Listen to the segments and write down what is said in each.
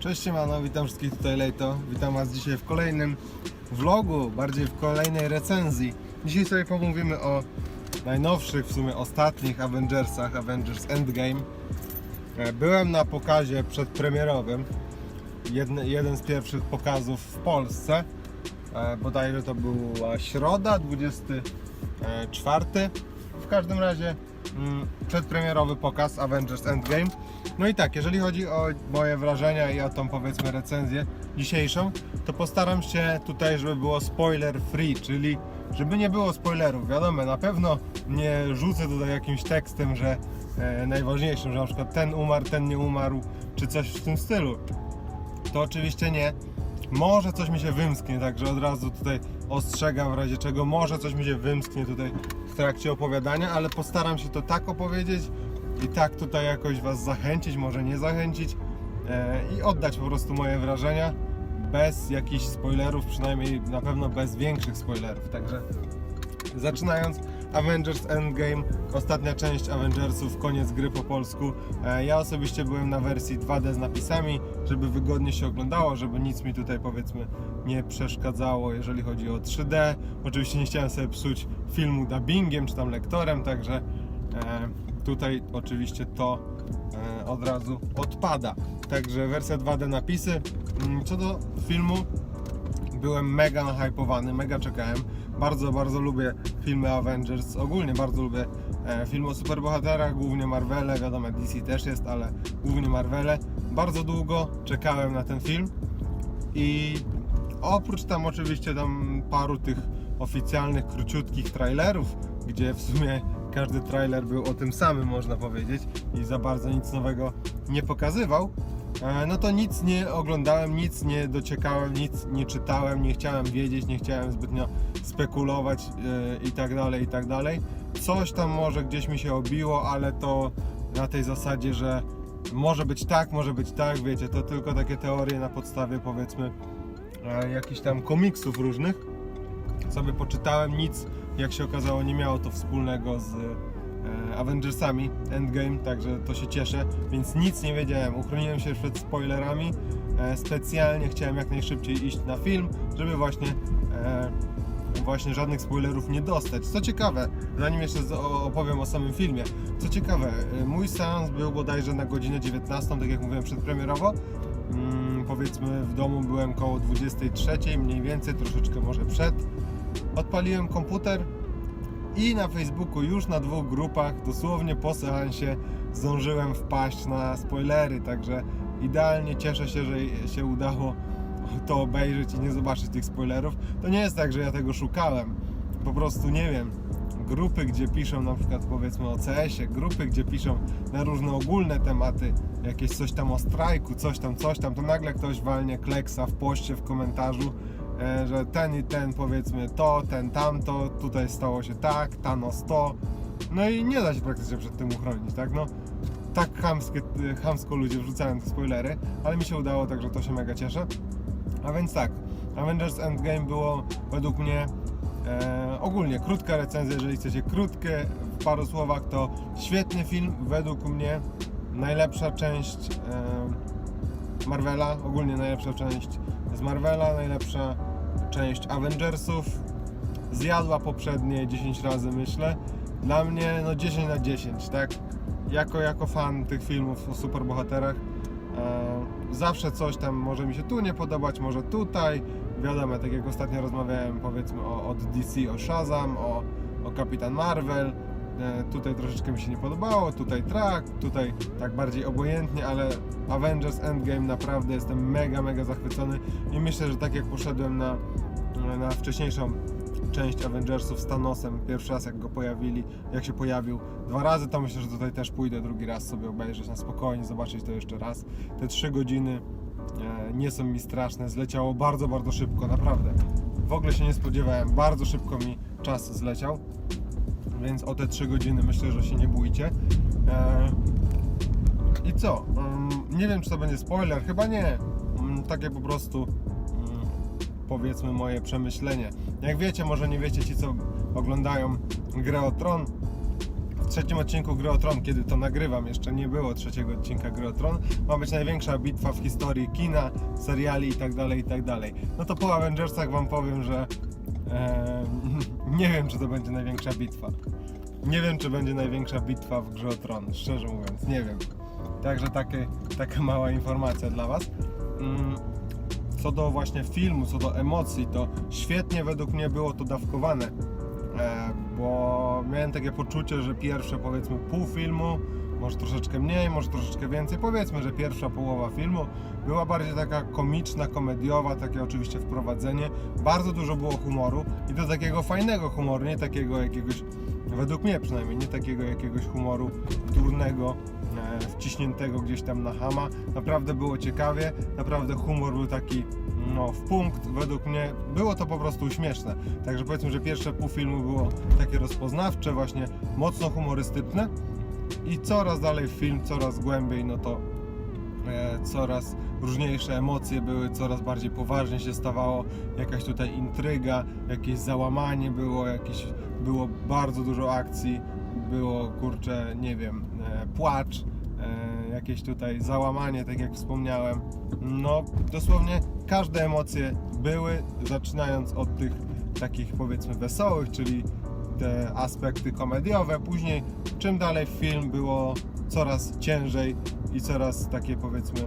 Cześć siemano, witam wszystkich tutaj Lejto. Witam Was dzisiaj w kolejnym vlogu, bardziej w kolejnej recenzji. Dzisiaj sobie pomówimy o najnowszych, w sumie ostatnich Avengersach, Avengers Endgame. E, Byłem na pokazie przedpremierowym, jedne, jeden z pierwszych pokazów w Polsce. E, Bodajże to była środa, 24. W każdym razie przedpremierowy pokaz Avengers Endgame. No i tak, jeżeli chodzi o moje wrażenia i o tą powiedzmy recenzję dzisiejszą, to postaram się tutaj, żeby było spoiler free, czyli żeby nie było spoilerów. Wiadomo, na pewno nie rzucę tutaj jakimś tekstem, że e, najważniejszym, że na przykład ten umarł, ten nie umarł, czy coś w tym stylu. To oczywiście nie. Może coś mi się wymsknie, także od razu tutaj ostrzegam w razie czego może coś mi się wymsknie tutaj w trakcie opowiadania, ale postaram się to tak opowiedzieć i tak tutaj jakoś Was zachęcić, może nie zachęcić e, i oddać po prostu moje wrażenia bez jakichś spoilerów, przynajmniej na pewno bez większych spoilerów. Także zaczynając Avengers Endgame, ostatnia część Avengersów, koniec gry po polsku. E, Ja osobiście byłem na wersji 2D z napisami, żeby wygodnie się oglądało, żeby nic mi tutaj powiedzmy nie przeszkadzało, jeżeli chodzi o 3D. Oczywiście nie chciałem sobie psuć filmu dubbingiem czy tam lektorem, także e, tutaj oczywiście to e, od razu odpada. Także wersja 2D napisy. Mm, Co do filmu, byłem mega nahypowany, mega czekałem. Bardzo, bardzo lubię filmy Avengers. Ogólnie bardzo lubię e, filmy o superbohaterach, głównie Marvele, wiadomo DC też jest, ale głównie Marvele. Bardzo długo czekałem na ten film i oprócz tam oczywiście tam paru tych oficjalnych, króciutkich trailerów, gdzie w sumie każdy trailer był o tym samym, można powiedzieć, i za bardzo nic nowego nie pokazywał, no to nic nie oglądałem, nic nie dociekałem, nic nie czytałem, nie chciałem wiedzieć, nie chciałem zbytnio spekulować e, i tak dalej, i tak dalej. Coś tam może gdzieś mi się obiło, ale to na tej zasadzie, że może być tak, może być tak, wiecie, to tylko takie teorie na podstawie powiedzmy e, jakichś tam komiksów różnych. Sobie poczytałem, nic jak się okazało nie miało to wspólnego z e, Avengersami Endgame, także to się cieszę, więc nic nie wiedziałem. Uchroniłem się przed spoilerami. E, specjalnie chciałem jak najszybciej iść na film, żeby właśnie e, właśnie żadnych spoilerów nie dostać. Co ciekawe, zanim jeszcze opowiem o samym filmie, co ciekawe, e, mój seans był bodajże na godzinę 19, tak jak mówiłem przedpremierowo. Mm, powiedzmy w domu byłem koło 23, mniej więcej, troszeczkę może przed. Odpaliłem komputer i na Facebooku już na dwóch grupach, dosłownie po seansie, zdążyłem wpaść na spoilery, także idealnie cieszę się, że się udało to obejrzeć i nie zobaczyć tych spoilerów. To nie jest tak, że ja tego szukałem. Po prostu nie wiem. Grupy, gdzie piszą na przykład powiedzmy o CS-ie, grupy, gdzie piszą na różne ogólne tematy, jakieś coś tam o strajku, coś tam, coś tam, to nagle ktoś walnie kleksa w poście, w komentarzu, że ten i ten powiedzmy to, ten tamto, tutaj stało się tak, Thanos to. No i nie da się praktycznie przed tym uchronić, tak? No, tak chamskie, chamsko ludzie wrzucają te spoilery, ale mi się udało, także to się mega cieszę. A więc tak, Avengers Endgame było według mnie e, ogólnie krótka recenzja, jeżeli chcecie krótkie, w paru słowach, to świetny film, według mnie najlepsza część e, Marvela, ogólnie najlepsza część z Marvela, najlepsza część Avengersów, zjadła poprzednie 10 razy myślę, dla mnie no 10 na 10, tak? Jako, jako fan tych filmów o superbohaterach e, zawsze coś tam może mi się tu nie podobać, może tutaj. Wiadomo, tak jak ostatnio rozmawiałem powiedzmy o, od DC o Shazam, o, o Kapitan Marvel. E, tutaj troszeczkę mi się nie podobało, tutaj track, tutaj tak bardziej obojętnie, ale Avengers Endgame naprawdę jestem mega, mega zachwycony i myślę, że tak jak poszedłem na, na wcześniejszą część Avengersów z Thanosem, pierwszy raz jak go pojawili, jak się pojawił dwa razy, to myślę, że tutaj też pójdę drugi raz sobie obejrzeć na spokojnie, zobaczyć to jeszcze raz. Te trzy godziny e, nie są mi straszne, zleciało bardzo, bardzo szybko, naprawdę. W ogóle się nie spodziewałem, bardzo szybko mi czas zleciał, więc o te trzy godziny myślę, że się nie bójcie. E, I co? Mm, nie wiem, czy to będzie spoiler, chyba nie. Mm, Takie po prostu mm, powiedzmy moje przemyślenie. Jak wiecie, może nie wiecie ci, co oglądają grę o Tron, trzecim odcinku Gry o Tron, kiedy to nagrywam, jeszcze nie było trzeciego odcinka Gry o Tron, ma być największa bitwa w historii kina, seriali itd., itd. No to po Avengersach wam powiem, że e, nie wiem, czy to będzie największa bitwa. Nie wiem, czy będzie największa bitwa w Grze o Tron, szczerze mówiąc, nie wiem. Także takie, taka mała informacja dla Was. Mm, Co do właśnie filmu, co do emocji, to świetnie według mnie było to dawkowane, e, bo miałem takie poczucie, że pierwsze powiedzmy pół filmu, może troszeczkę mniej, może troszeczkę więcej, powiedzmy, że pierwsza połowa filmu była bardziej taka komiczna, komediowa, takie oczywiście wprowadzenie. Bardzo dużo było humoru i to takiego fajnego humoru, nie takiego jakiegoś, według mnie przynajmniej, nie takiego jakiegoś humoru durnego, e, wciśniętego gdzieś tam na hama. Naprawdę było ciekawie, naprawdę humor był taki no, w punkt, według mnie było to po prostu śmieszne. Także powiedzmy, że pierwsze pół filmu było takie rozpoznawcze, właśnie mocno humorystyczne i coraz dalej film, coraz głębiej, no to e, coraz różniejsze emocje były, coraz bardziej poważnie się stawało, jakaś tutaj intryga, jakieś załamanie było, jakieś, było bardzo dużo akcji, było kurczę, nie wiem, e, płacz, e, jakieś tutaj załamanie, tak jak wspomniałem. No dosłownie każde emocje były, zaczynając od tych takich powiedzmy wesołych, czyli te aspekty komediowe. Później czym dalej w film było coraz ciężej i coraz takie powiedzmy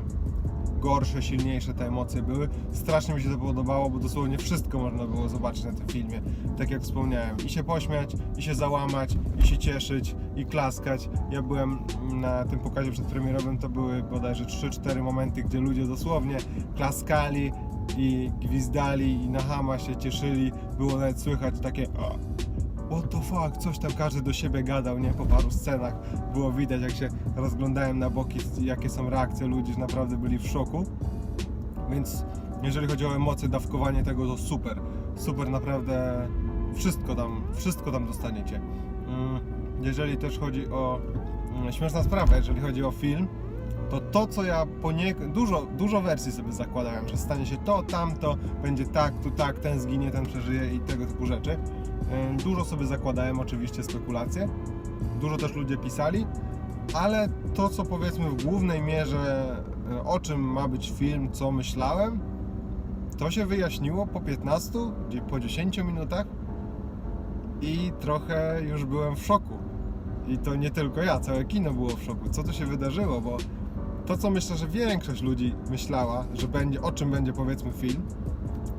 gorsze, silniejsze te emocje były. Strasznie mi się to podobało, bo dosłownie wszystko można było zobaczyć na tym filmie. Tak jak wspomniałem, i się pośmiać, i się załamać, i się cieszyć, i klaskać. Ja byłem na tym pokazie przedpremierowym, to były bodajże 3-4 momenty, gdzie ludzie dosłownie klaskali i gwizdali i na hama się cieszyli. Było nawet słychać takie "O, what the fuck, coś tam każdy do siebie gadał, nie? Po paru scenach było widać, jak się rozglądałem na boki, jakie są reakcje ludzi, że naprawdę byli w szoku. Więc jeżeli chodzi o emocje, dawkowanie tego, to super. Super, naprawdę wszystko tam, wszystko tam dostaniecie. Mm, Jeżeli też chodzi o mm, śmieszna sprawa, jeżeli chodzi o film, to to, co ja poniek- dużo, dużo wersji sobie zakładałem, że stanie się to, tamto, będzie tak, tu tak, ten zginie, ten przeżyje i tego typu rzeczy. Dużo sobie zakładałem, oczywiście spekulacje. Dużo też ludzie pisali, ale to, co powiedzmy w głównej mierze, y, o czym ma być film, co myślałem, to się wyjaśniło po 15, gdzie- po 10 minutach i trochę już byłem w szoku. I to nie tylko ja, całe kino było w szoku. Co tu się wydarzyło, bo to, co myślę, że większość ludzi myślała, że będzie, o czym będzie powiedzmy film,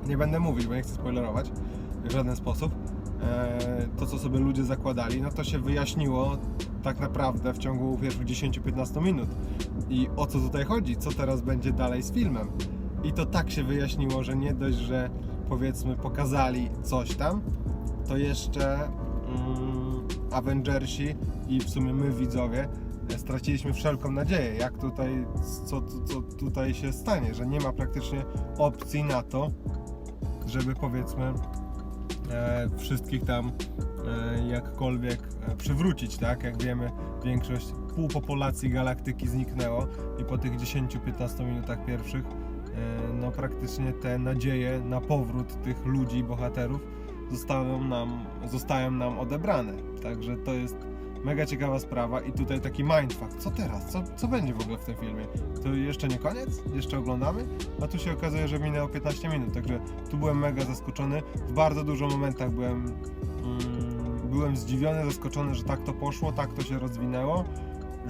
nie będę mówić, bo nie chcę spoilerować w żaden sposób, e, to co sobie ludzie zakładali, no to się wyjaśniło tak naprawdę w ciągu pierwszych 10-15 minut. I o co tutaj chodzi, co teraz będzie dalej z filmem. I to tak się wyjaśniło, że nie dość, że powiedzmy pokazali coś tam, to jeszcze mm, Avengersi i w sumie my widzowie e, straciliśmy wszelką nadzieję, jak tutaj, co, co tutaj się stanie, że nie ma praktycznie opcji na to, żeby powiedzmy e, wszystkich tam e, jakkolwiek e, przywrócić, tak? Jak wiemy, większość, pół populacji galaktyki zniknęło i po tych 10-15 minutach pierwszych e, no praktycznie te nadzieje na powrót tych ludzi, bohaterów zostają nam, zostają nam odebrane. Także to jest mega ciekawa sprawa i tutaj taki mindfuck. Co teraz? Co, co będzie w ogóle w tym filmie? To jeszcze nie koniec? Jeszcze oglądamy? A tu się okazuje, że minęło 15 minut, także tu byłem mega zaskoczony. W bardzo dużo momentach byłem, mm, byłem zdziwiony, zaskoczony, że tak to poszło, tak to się rozwinęło,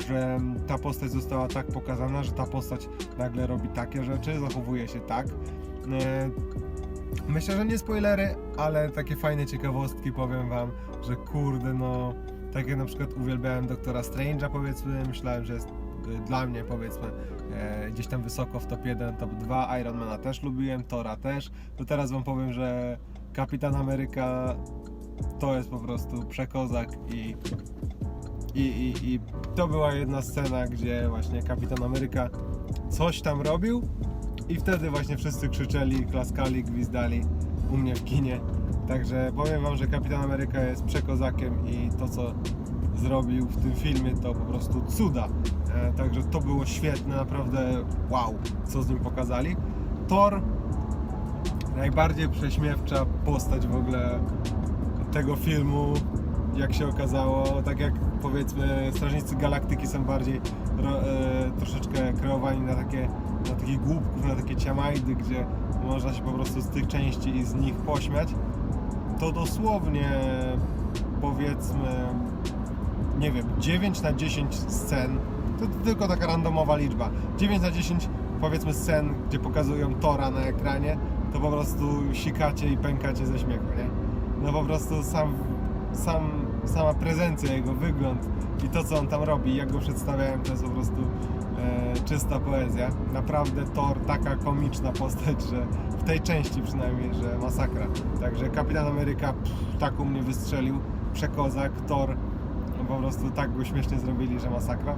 że ta postać została tak pokazana, że ta postać nagle robi takie rzeczy, zachowuje się tak. E, Myślę, że nie spoilery, ale takie fajne ciekawostki powiem wam, że kurde no, tak jak na przykład uwielbiałem Doktora Strange'a powiedzmy, myślałem, że jest dla mnie powiedzmy e, gdzieś tam wysoko w top 1, top 2, Ironmana też lubiłem, Tora też, to teraz wam powiem, że Kapitan Ameryka to jest po prostu przekozak i i, i, I to była jedna scena, gdzie właśnie Kapitan Ameryka coś tam robił i wtedy właśnie wszyscy krzyczeli, klaskali, gwizdali u mnie w kinie. Także powiem wam, że Kapitan Ameryka jest przekozakiem i to co zrobił w tym filmie to po prostu cuda. E, także to było świetne, naprawdę wow, co z nim pokazali. Thor najbardziej prześmiewcza postać w ogóle tego filmu jak się okazało, tak jak powiedzmy Strażnicy Galaktyki są bardziej ro, e, troszeczkę kreowani na takie na takich głupków, na takie ciamajdy, gdzie można się po prostu z tych części i z nich pośmiać, to dosłownie powiedzmy nie wiem, 9 na 10 scen, to tylko taka randomowa liczba. 9 na 10 powiedzmy scen, gdzie pokazują Tora na ekranie, to po prostu sikacie i pękacie ze śmiechu, nie? No po prostu sam, sam, sama prezencja, jego wygląd i to co on tam robi, jak go przedstawiałem, to jest po prostu e, czysta poezja. Naprawdę Thor taka komiczna postać, że w tej części przynajmniej, że masakra. Także Kapitan Ameryka pff, tak u mnie wystrzelił, przekozak, Thor po prostu tak go śmiesznie zrobili, że masakra.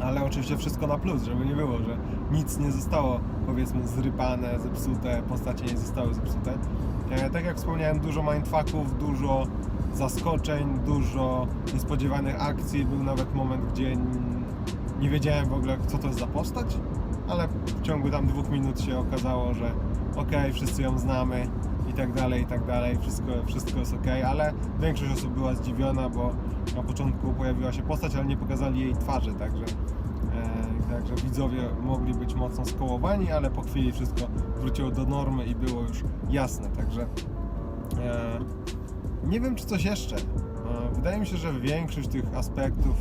Ale oczywiście wszystko na plus, żeby nie było, że nic nie zostało powiedzmy zrypane, zepsute, postacie nie zostały zepsute. E, tak jak wspomniałem, dużo mindfucków, dużo zaskoczeń, dużo niespodziewanych akcji. Był nawet moment, gdzie nie wiedziałem w ogóle, co to jest za postać, ale w ciągu tam dwóch minut się okazało, że okej, wszyscy ją znamy i tak dalej, i tak dalej, wszystko, wszystko jest okej, ale większość osób była zdziwiona, bo na początku pojawiła się postać, ale nie pokazali jej twarzy, także, e, także widzowie mogli być mocno skołowani, ale po chwili wszystko wróciło do normy i było już jasne, także e, nie wiem czy coś jeszcze. Wydaje mi się, że większość tych aspektów,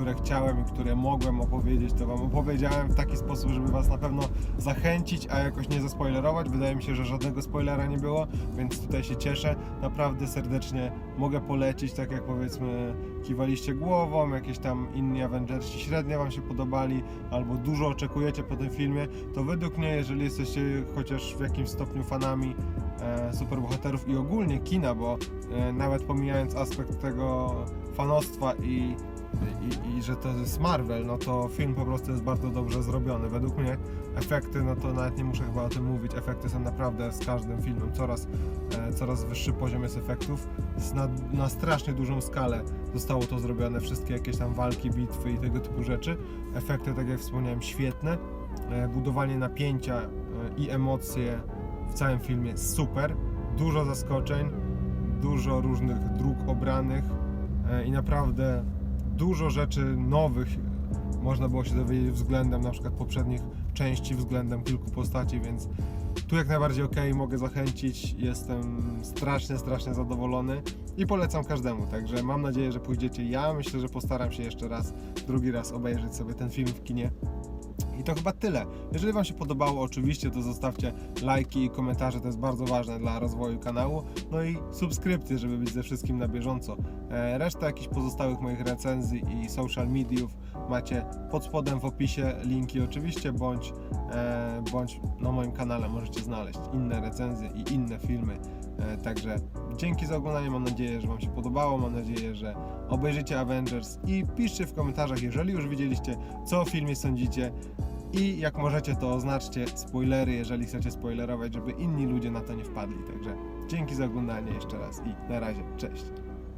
które chciałem i które mogłem opowiedzieć, to Wam opowiedziałem w taki sposób, żeby Was na pewno zachęcić, a jakoś nie zaspoilerować. Wydaje mi się, że żadnego spoilera nie było, więc tutaj się cieszę. Naprawdę serdecznie mogę polecić, tak jak powiedzmy kiwaliście głową, jakieś tam inni Avengersi średnio Wam się podobali, albo dużo oczekujecie po tym filmie, to według mnie, jeżeli jesteście chociaż w jakimś stopniu fanami e, superbohaterów i ogólnie kina, bo e, nawet pomijając aspekt tego fanostwa i, i, i że to jest Marvel, no to film po prostu jest bardzo dobrze zrobiony. Według mnie efekty, no to nawet nie muszę chyba o tym mówić, efekty są naprawdę z każdym filmem coraz, e, coraz wyższy poziom jest efektów. Na, na strasznie dużą skalę zostało to zrobione, wszystkie jakieś tam walki, bitwy i tego typu rzeczy. Efekty, tak jak wspomniałem, świetne. E, budowanie napięcia e, i emocje w całym filmie super. Dużo zaskoczeń, dużo różnych dróg obranych e, i naprawdę dużo rzeczy nowych można było się dowiedzieć względem na przykład poprzednich części, względem kilku postaci, więc tu jak najbardziej ok, mogę zachęcić. Jestem strasznie, strasznie zadowolony i polecam każdemu. Także mam nadzieję, że pójdziecie. Ja myślę, że postaram się jeszcze raz, drugi raz obejrzeć sobie ten film w kinie. I to chyba tyle. Jeżeli Wam się podobało, oczywiście to zostawcie lajki i komentarze, to jest bardzo ważne dla rozwoju kanału. No i subskrypcje, żeby być ze wszystkim na bieżąco. E, Reszta jakichś pozostałych moich recenzji i social mediów macie pod spodem w opisie, linki oczywiście, bądź, e, bądź na moim kanale możecie znaleźć inne recenzje i inne filmy. E, Także dzięki za oglądanie, mam nadzieję, że Wam się podobało, mam nadzieję, że obejrzycie Avengers i piszcie w komentarzach, jeżeli już widzieliście, co o filmie sądzicie i jak możecie, to oznaczcie spoilery, jeżeli chcecie spoilerować, żeby inni ludzie na to nie wpadli. Także dzięki za oglądanie jeszcze raz i na razie, cześć.